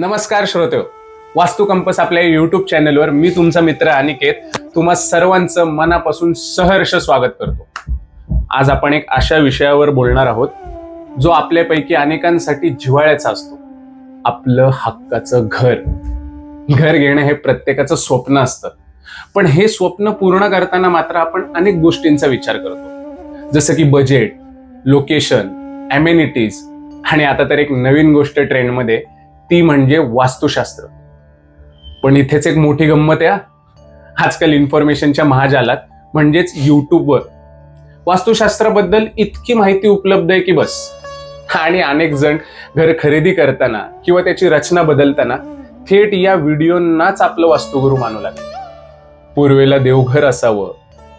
नमस्कार श्रोते हो. वास्तू कंपस आपल्या युट्यूब चॅनलवर मी तुमचा मित्र अनिकेत तुम्हा सर्वांचं मनापासून सहर्ष स्वागत करतो. आज आपण एक अशा विषयावर बोलणार आहोत जो आपल्यापैकी अनेकांसाठी जिव्हाळ्याचा असतो. आपलं हक्काचं घर. घर घेणं हे प्रत्येकाचं स्वप्न असतं. पण हे स्वप्न पूर्ण करताना मात्र आपण अनेक गोष्टींचा विचार करतो. जसं की बजेट लोकेशन अमेनिटीज आणि आता तर एक नवीन गोष्ट ट्रेंडमध्ये ती म्हणजे वास्तुशास्त्र. पण इथेच एक मोठी गंमत आहे आजकाल इन्फॉर्मेशनच्या महाजालात म्हणजेच युट्यूबवर वास्तुशास्त्राबद्दल इतकी माहिती उपलब्ध आहे की बस. आणि अनेक जण घर खरेदी करताना किंवा त्याची रचना बदलताना थेट या व्हिडिओंनाच आपलं वास्तुगुरू मानू लागले. पूर्वेला देवघर असावं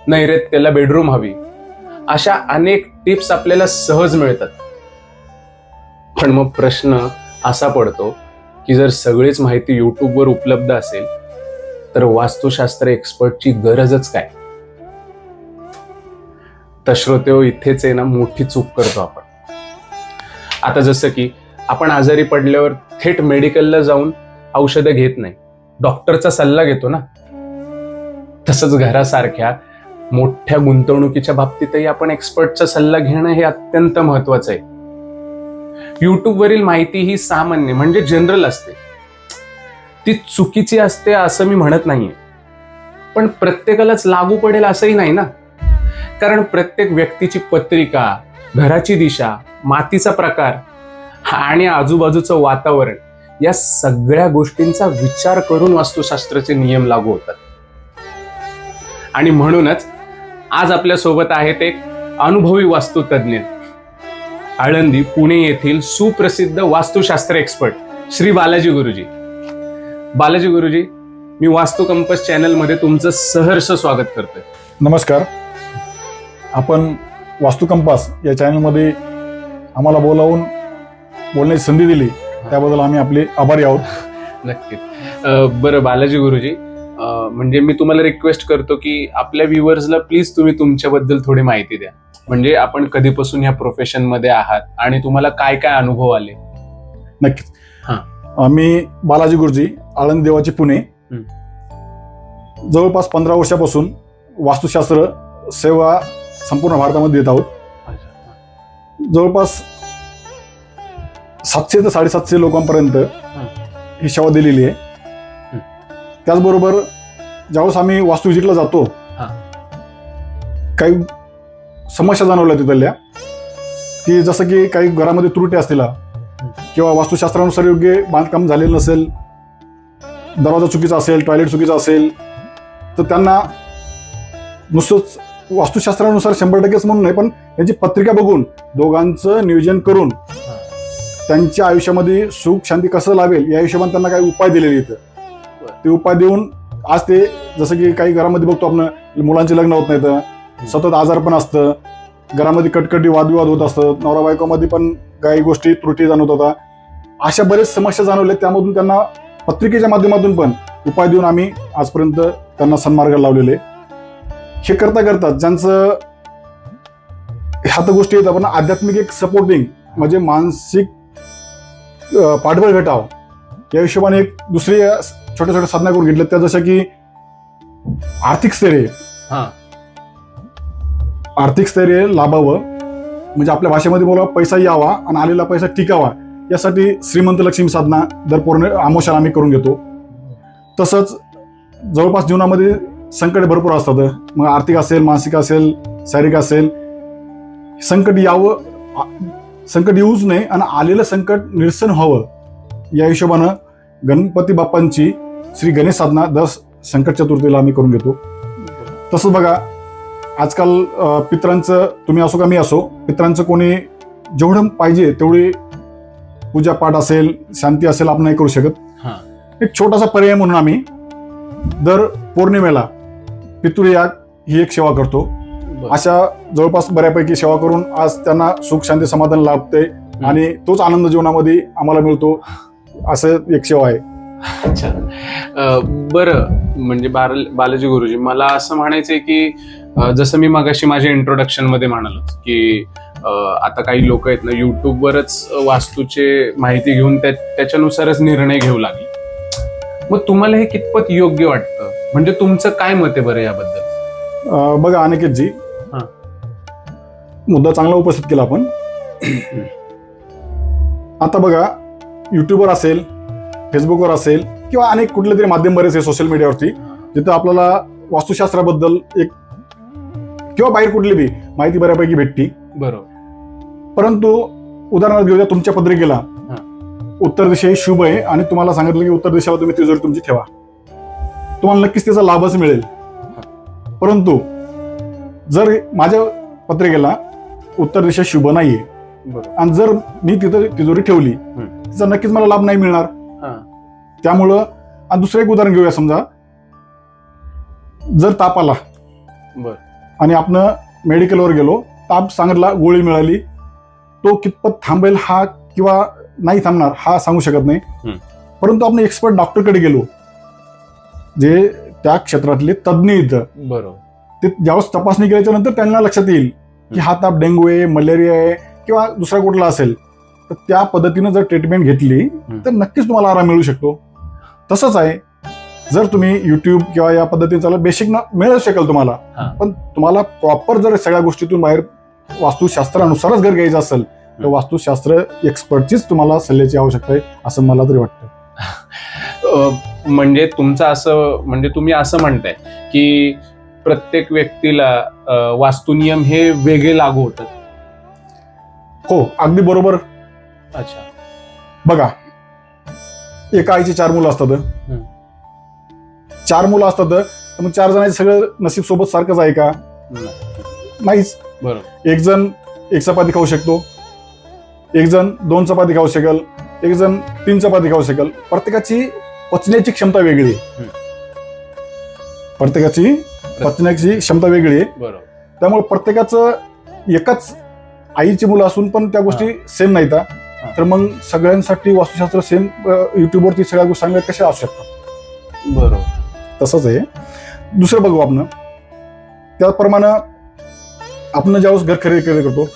नैऋत्याला बेडरूम हवी. अशा अनेक टिप्स आपल्याला सहज मिळतात. पण मग प्रश्न असा पडतो की जर सगळीच माहिती यूट्यूबवर उपलब्ध असेल तर वास्तुशास्त्र एक्सपर्टची गरजच काय? तर श्रोतेहो इथेच आहे ना मोठी चूक करतो आपण. आता जसं की आपण आजारी पडल्यावर थेट मेडिकलला जाऊन औषधं घेत नाही. डॉक्टरचा सल्ला घेतो ना. तसंच घरासारख्या मोठ्या गुंतवणुकीच्या बाबतीतही आपण एक्सपर्टचा सल्ला घेणं हे अत्यंत महत्वाचं आहे. यूट्यूबवरील माहिती ही सामान्य म्हणजे जनरल असते. ती चुकीची असते असं मी म्हणत नाहीये. पण प्रत्येकालाच लागू पडेल असंही नाही ना? कारण प्रत्येक व्यक्तीची पत्रिका घराची दिशा मातीचा प्रकार आणि आजूबाजूचं वातावरण या सगळ्या गोष्टींचा विचार करून वास्तुशास्त्राचे नियम लागू होतात. आणि म्हणूनच आज आपल्यासोबत आहेत एक अनुभवी वास्तुतज्ञ आळंदी पुणे येथील सुप्रसिद्ध वास्तुशास्त्र एक्सपर्ट श्री बालाजी गुरुजी. बालाजी गुरुजी मी वास्तू कंपस चॅनलमध्ये तुमचं सहर्ष स्वागत करतोय. नमस्कार. आपण वास्तू कंपास या चॅनलमध्ये आम्हाला बोलावून बोलण्याची संधी दिली त्याबद्दल आम्ही आपले आभारी आहोत. नक्कीच. बरं बालाजी गुरुजी म्हणजे मी तुम्हाला रिक्वेस्ट करतो की आपल्या व्ह्युअर्सला प्लीज तुम्ही तुमच्याबद्दल थोडी माहिती द्या. म्हणजे आपण कधीपासून या प्रोफेशनमध्ये आहात आणि तुम्हाला काय काय अनुभव आले? नक्कीच. हां. आम्ही बालाजी गुरुजी आळंद देवाची पुणे. जवळपास पंधरा वर्षापासून वास्तुशास्त्र सेवा संपूर्ण भारतामध्ये देत आहोत. जवळपास सातशे ते साडेसातशे लोकांपर्यंत ही. सेवा दिलेली आहे. त्याचबरोबर ज्यावेळेस आम्ही वास्तू विजिटला जातो. काही समस्या जाणवल्या तिथल्या. की जसं की काही घरामध्ये त्रुटी असतील किंवा वास्तुशास्त्रानुसार योग्य बांधकाम झालेलं नसेल दरवाजा चुकीचा असेल टॉयलेट चुकीचा असेल तर त्यांना नुसतंच वास्तुशास्त्रानुसार शंभर टक्केच म्हणून नाही पण त्यांची पत्रिका बघून दोघांचं नियोजन करून त्यांच्या आयुष्यामध्ये सुख शांती कसं लावेल या हिशोबाने त्यांना काही उपाय दिलेले इथं ते उपाय देऊन आज ते जसं की काही घरामध्ये बघतो आपण मुलांचे लग्न होत नाहीत सतत आजार पण असतं. घरामध्ये कटकटी वादविवाद होत असतं. नवरा बायकोमध्ये पण काही गोष्टी त्रुटी जाणवत होता. अशा बरेच समस्या जाणवल्या. त्यामधून त्यांना पत्रिकेच्या माध्यमातून पण उपाय देऊन आम्ही आजपर्यंत त्यांना सन्मार्गाला लावलेले. हे करता करता ज्यांचं ह्या तर गोष्टी येतात पण आध्यात्मिक एक सपोर्टिंग म्हणजे मानसिक पाठबळ भेटावं. या हिशोबाने एक दुसरी छोट्या छोट्या साधना करून घेतल्या. त्या जशा की आर्थिक स्थैर्य. हा. आर्थिक स्थैर्य लाभावं म्हणजे आपल्या भाषेमध्ये बोला पैसा यावा आणि आलेला पैसा टिकावा यासाठी श्रीमंत लक्ष्मी साधना दर पूर्ण आमोशाला आम्ही करून घेतो. तसंच जवळपास जीवनामध्ये संकट भरपूर असतात. मग आर्थिक असेल मानसिक असेल शारीरिक असेल संकट यावं संकट येऊच नये आणि आलेलं संकट निरसन व्हावं. या हिशोबानं गणपती बाप्पांची श्री गणेश साधना दस संकट चतुर्थीला आम्ही करून घेतो. तसंच बघा आजकाल पित्रांचं तुम्ही असो का मी असो पित्रांचं कोणी जेवढं पाहिजे तेवढी पूजा पाठ असेल शांती असेल आपण नाही करू शकत. एक छोटासा पर्याय म्हणून आम्ही दर पौर्णिमेला पितृयाग ही एक सेवा करतो. अशा जवळपास बऱ्यापैकी सेवा करून आज त्यांना सुख शांती समाधान लाभते आणि तोच आनंद जीवनामध्ये आम्हाला मिळतो. असं एक सेवा आहे. अच्छा. बरं म्हणजे बाल बालाजी गुरुजी मला असं म्हणायचंय की अं, जसं मी मगाशी माझ्या इंट्रोडक्शनमध्ये म्हणालो की अं, आता काही लोक आहेत ना युट्यूबवरच वास्तूचे माहिती घेऊन त्या त्याच्यानुसारच निर्णय घेऊ लागले. मग तुम्हाला हे कितपत योग्य वाटतं? म्हणजे तुमचं काय मत आहे बरं याबद्दल? अं, बघा अनिकेतजी. हा. मुद्दा चांगला उपस्थित केला आपण. आता बघा युट्यूबवर असेल फेसबुकवर असेल किंवा अनेक कुठले तरी माध्यम बरेच आहे सोशल मीडियावरती जिथं आपल्याला वास्तुशास्त्राबद्दल एक किंवा बाहेर कुठली बी माहिती बऱ्यापैकी भेटती. बरोबर. परंतु उदाहरणार्थ घेऊया तुमच्या पत्रिकेला. उत्तर दिशा ही शुभ आहे आणि तुम्हाला सांगितलं की उत्तर दिशेला तुम्ही तिजोरी तुमची ठेवा. तुम्हाला नक्कीच त्याचा लाभच मिळेल. परंतु जर माझ्या पत्रिकेला उत्तर दिशा शुभ नाहीये आणि जर मी तिथं तिजोरी ठेवली तिचा नक्कीच मला लाभ नाही मिळणार. त्यामुळं आणि दुसरं एक उदाहरण घेऊया समजा. जर ताप आला बर. आणि आपण मेडिकलवर गेलो ताप सांगितला गोळी मिळाली तो कितपत थांबेल हा किंवा नाही थांबणार हा सांगू शकत नाही. परंतु आपण एक्सपर्ट डॉक्टरकडे गेलो जे त्या क्षेत्रातले तज्ज्ञ इथं बरोबर. ते ज्यावेळेस तपासणी केल्याच्यानंतर त्यांना लक्षात येईल की हा ताप डेंग्यू आहे मलेरिया आहे किंवा दुसरा कुठला असेल तर त्या पद्धतीनं जर ट्रीटमेंट घेतली तर नक्कीच तुम्हाला आराम मिळू शकतो. तसंच आहे. जर तुम्ही युट्यूब किंवा या पद्धतीने चालत बेसिक ना मिळू शकेल तुम्हाला. पण तुम्हाला प्रॉपर जर सगळ्या गोष्टीतून बाहेर वास्तुशास्त्रानुसारच घर घ्यायचं असेल तर. वास्तुशास्त्र एक्सपर्टचीच तुम्हाला सल्ल्याची आवश्यकता आहे असं मला तरी वाटतं. म्हणजे तुमचं असं म्हणजे तुम्ही असं म्हणताय की प्रत्येक व्यक्तीला वास्तुनियम हे वेगळे लागू होतात. हो अगदी बरोबर. अच्छा. बघा एका आईची चार मुलं असतात. चार मुलं असतात. तर मग चार जणांचे सगळं नशीब सोबत सारखंच आहे का? नाहीच. बरोबर. एक जण एक चपाती खाऊ शकतो. एक जण दोन चपाती खाऊ शकेल. एक जण तीन चपाती खाऊ शकेल. प्रत्येकाची पचण्याची क्षमता वेगळी आहे. प्रत्येकाची पचण्याची क्षमता वेगळी आहे. बरोबर. त्यामुळे प्रत्येकाचं एकच आईची मुलं असून पण त्या गोष्टी सेम नाहीत. हा. तर मग सगळ्यांसाठी वास्तुशास्त्र सेम युट्यूबवरती सगळ्या गोष्टी सांगल्या कशा असू शकतात? बरोबर. तसंच आहे. दुसरं बघू आपण. त्याप्रमाणे आपण ज्यावेळेस घर खरेदी खरेदी करतो.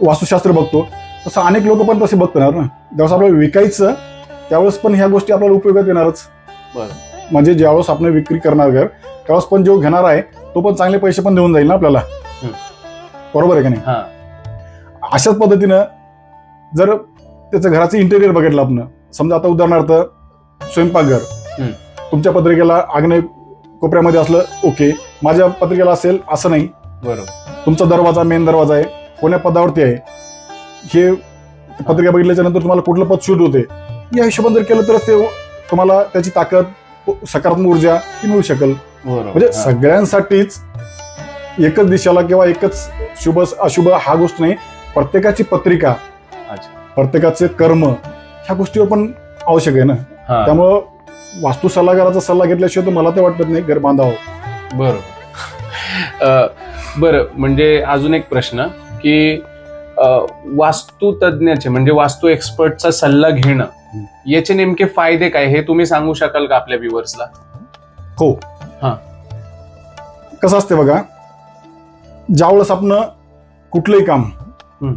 वास्तुशास्त्र बघतो तसं अनेक लोक पण तसे बघणार ना. ज्यावेळेस आपल्याला विकायचं त्यावेळेस पण ह्या गोष्टी आपल्याला उपयोगात येणारच. बरं. म्हणजे ज्यावेळेस आपण विक्री करणार घर त्यावेळेस पण जो घेणार आहे तो पण चांगले पैसे पण देऊन जाईल ना आपल्याला. बरोबर आहे का नाही? अशाच पद्धतीनं जर त्याचं घराचं इंटेरियर बघितलं आपण. समजा आता उदाहरणार्थ स्वयंपाकघर. तुमच्या पत्रिकेला आग्नेय कोपऱ्यामध्ये असलं ओके. माझ्या पत्रिकेला असेल असं नाही. बरोबर. तुमचा दरवाजा मेन दरवाजा आहे. कोण्या पदावरती आहे? हे पत्रिका बघितल्याच्या नंतर तुम्हाला कुठलं पद शूट होते? या हिशोबाने जर केलं तरच ते तुम्हाला त्याची ताकद सकारात्मक ऊर्जा ही मिळू शकेल. म्हणजे. सगळ्यांसाठीच एकच दिशेला किंवा एकच शुभ अशुभ हा गोष्ट नाही. प्रत्येकाची पत्रिका. प्रत्येकाचे कर्म ह्या गोष्टीवर पण आवश्यक आहे ना? त्यामुळं वास्तू सल्लागाराचा सल्ला घेतल्याशिवाय तर मला तर वाटत नाही घर बांधावं. अं, बरं म्हणजे अजून एक प्रश्न की अं, वास्तुतज्ञाचे म्हणजे वास्तू एक्सपर्टचा सल्ला घेणं याचे नेमके फायदे काय? हे तुम्ही सांगू शकाल का आपल्या व्ह्युअर्सला? हो. हा. कसं असते बघा ज्यावेळेस आपण कुठलंही काम हम्म.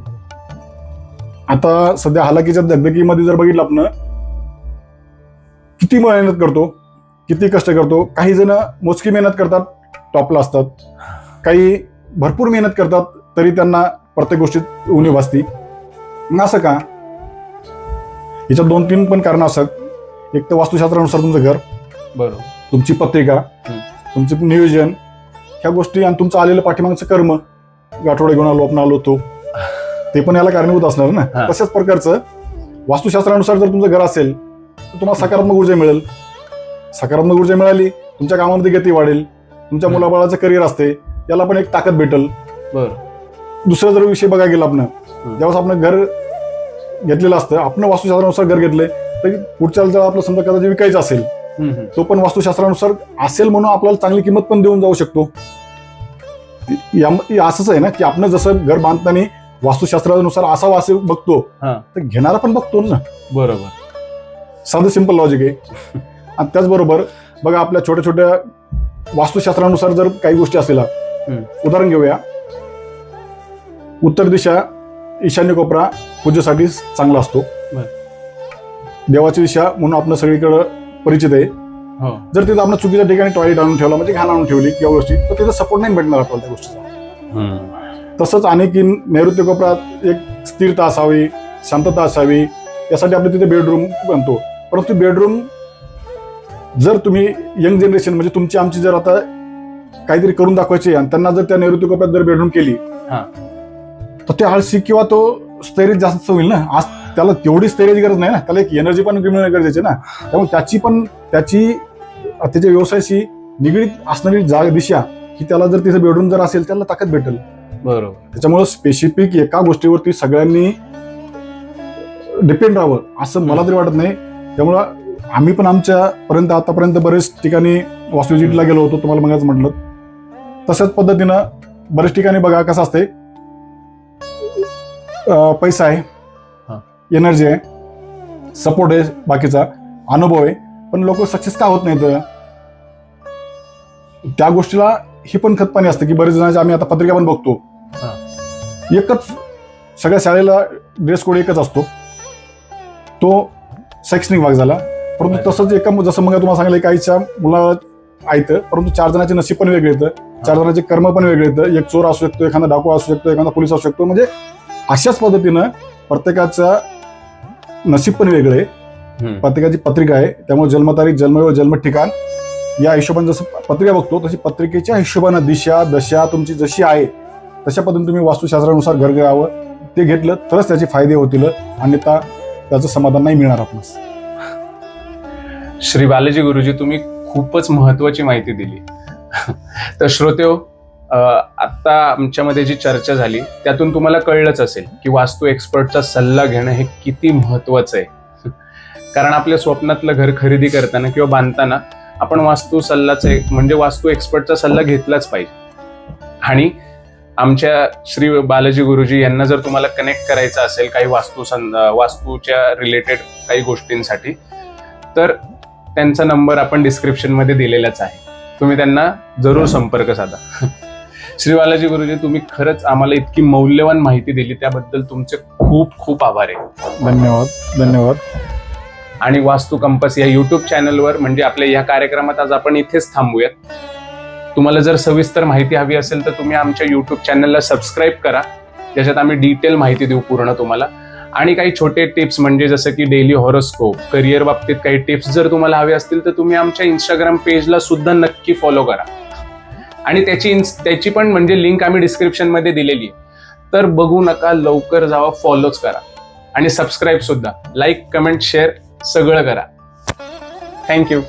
आता सध्या हालाकीच्या दगदगीमध्ये जर बघितलं आपण किती मेहनत करतो किती कष्ट करतो काही जण मोजकी मेहनत करतात टॉपला असतात. काही भरपूर मेहनत करतात तरी त्यांना प्रत्येक गोष्टीत उणीव भासती मग असं का? याच्यात दोन तीन पण कारण असतात. एक तर वास्तुशास्त्रानुसार तुमचं घर बरोबर. तुमची पत्रिका. तुमचं नियोजन ह्या गोष्टी आणि तुमचं आलेलं पाठीमागचं कर्म. आठवडे घेऊन आलो आपण आलो तो ते पण याला कारणीभूत असणार ना. हा. तशाच प्रकारचं वास्तुशास्त्रानुसार जर तुमचं घर असेल तर तुम्हाला सकारात्मक ऊर्जा मिळेल. सकारात्मक ऊर्जा मिळाली तुमच्या कामामध्ये गती वाढेल तुमच्या हम्म. मुलाबाळाचं करिअर असते याला पण एक ताकद भेटेल. बर. दुसरा जर विषय बघायला गेला आपण ज्यावेळेस आपण घर घेतलेलं असतं आपण वास्तुशास्त्रानुसार घर घेतलंय तर पुढच्या जर आपलं समजा कदाचित विकायचं असेल तो पण वास्तुशास्त्रानुसार असेल म्हणून आपल्याला चांगली किंमत पण देऊन जाऊ शकतो. या या असंच आहे ना की आपण जसं घर बांधताना वास्तुशास्त्रानुसार असं बघतो हा. तर घेणारा पण बघतो ना. बरोबर. साधं सिंपल लॉजिक आहे. आणि त्याचबरोबर बघा आपल्या छोट्या छोट्या वास्तुशास्त्रानुसार जर काही गोष्टी असतील हम्म. उदाहरण घेऊया. उत्तर दिशा ईशान्य कोपरा पूजेसाठी चांगला असतो. बर. देवाची दिशा म्हणून आपण सगळीकडं परिचित आहे. हो. जर तिथं आपण चुकीच्या ठिकाणी टॉयलेट आणून ठेवला म्हणजे घाण आणून ठेवली किंवा गोष्टी तर तिथं सपोर्ट नाही भेटणार आपल्याला त्या गोष्टीचा. तसंच आणखी नैऋत्य कोपऱ्यात एक स्थिरता असावी शांतता असावी यासाठी आपल्या तिथे बेडरूम बनतो. परंतु बेडरूम जर तुम्ही यंग जनरेशन म्हणजे तुमची आमची जर आता काहीतरी करून दाखवायची आणि त्यांना जर त्या नैऋत्य कोपऱ्यात जर बेडरूम केली हा. तर ते आळशी किंवा तो स्थैर्य जास्त होईल ना. आज त्याला तेवढी स्थैर्याची गरज नाही ना. त्याला एक एनर्जी पण मिळणं गरजेचे ना. त्यामुळे त्याची पण त्याची त्याच्या व्यवसायाशी निगडीत असणारी जाग दिशा की त्याला जर तिथे बेडरूम जर असेल त्याला ताकद भेटेल. बरोबर. त्याच्यामुळं स्पेसिफिक एका गोष्टीवरती सगळ्यांनी डिपेंड राहावं असं मला तरी वाटत नाही. त्यामुळं आम्ही पण आमच्या पर्यंत आतापर्यंत बरेच ठिकाणी वास्तुजिटला गेलो होतो तुम्हाला मगाच म्हटलं. तशाच पद्धतीनं बरेच ठिकाणी बघा कसं असते पैसा. आहे एनर्जी आहे सपोर्ट आहे बाकीचा अनुभव आहे. पण लोक सक्सेस का होत नाहीत? त्या गोष्टीला ही पण खतपाणी असते की बरेच जणांचे आम्ही आता पत्रिका पण बघतो. एकच सगळ्या शाळेला ड्रेस कोड एकच असतो. तो शैक्षणिक भाग झाला. परंतु. तसंच एका जसं मग तुम्हाला सांगितलं एका आईच्या मुला आहेत परंतु चार जणांचे नशीब पण वेगळे येतं. चार जणांचे कर्म पण वेगळे येतं. एक चोर असू शकतो एखादा डाकू असू शकतो एखादा पोलीस असू शकतो. म्हणजे अशाच पद्धतीनं प्रत्येकाचं नशीब पण वेगळं आहे. प्रत्येकाची पत्रिका आहे. त्यामुळे जन्मतारीख जन्मवेळ जन्म ठिकाण या हिशोबाने जसं पत्रिका बघतो तशी पत्रिकेच्या हिशोबानं दिशा दशा तुमची जशी आहे तशा पद्धतीने तुम्ही वास्तुशास्त्रानुसार घर घ्यावं ते घेतलं तरच त्याचे फायदे होतील अन्यथा त्याचं समाधान नाही मिळणार आपणास. श्री बालाजी गुरुजी तुम्ही खूपच महत्वाची माहिती दिली. तर श्रोतेव हो, आत्ता आता आमच्यामध्ये जी चर्चा झाली त्यातून तुम्हाला कळलंच असेल की वास्तू एक्सपर्टचा सल्ला घेणं हे किती महत्वाचं आहे. कारण आपल्या स्वप्नातलं घर खरेदी करताना किंवा बांधताना आपण वास्तू सल्लाचा एक- म्हणजे वास्तू एक्सपर्टचा सल्ला घेतलाच पाहिजे. आणि आमच्या श्री बालाजी गुरुजी यांना जर तुम्हाला कनेक्ट करायचं असेल काही वास्तू सं वास्तूच्या रिलेटेड काही गोष्टींसाठी तर त्यांचा नंबर आपण डिस्क्रिप्शनमध्ये दिलेलाच आहे. तुम्ही त्यांना जरूर संपर्क साधा. श्री बालाजी गुरुजी तुम्ही खरंच आम्हाला इतकी मौल्यवान माहिती दिली त्याबद्दल तुमचे खूप खूप आभार आहे. धन्यवाद धन्यवाद. आणि वास्तू कंपस या युट्यूब चॅनलवर म्हणजे आपल्या या कार्यक्रमात आज आपण इथेच थांबूयात. तुम्हाला जर सविस्तर माहिती हवी असेल तर तुम्ही आमच्या यूट्यूब चॅनलला सबस्क्राईब करा. ज्याच्यात आम्ही डिटेल माहिती देऊ पूर्ण तुम्हाला. आणि काही छोटे टिप्स म्हणजे जसं की डेली हॉरोस्कोप करिअर बाबतीत काही टिप्स जर तुम्हाला हवे असतील तर तुम्ही आमच्या इंस्टाग्राम पेजला सुद्धा नक्की फॉलो करा. आणि त्याची त्याची पण म्हणजे लिंक आम्ही डिस्क्रिप्शनमध्ये दिलेली आहे. तर बघू नका लवकर जावा फॉलोच करा. आणि सबस्क्राईब सुद्धा. लाईक कमेंट शेअर सगळं करा. थँक्यू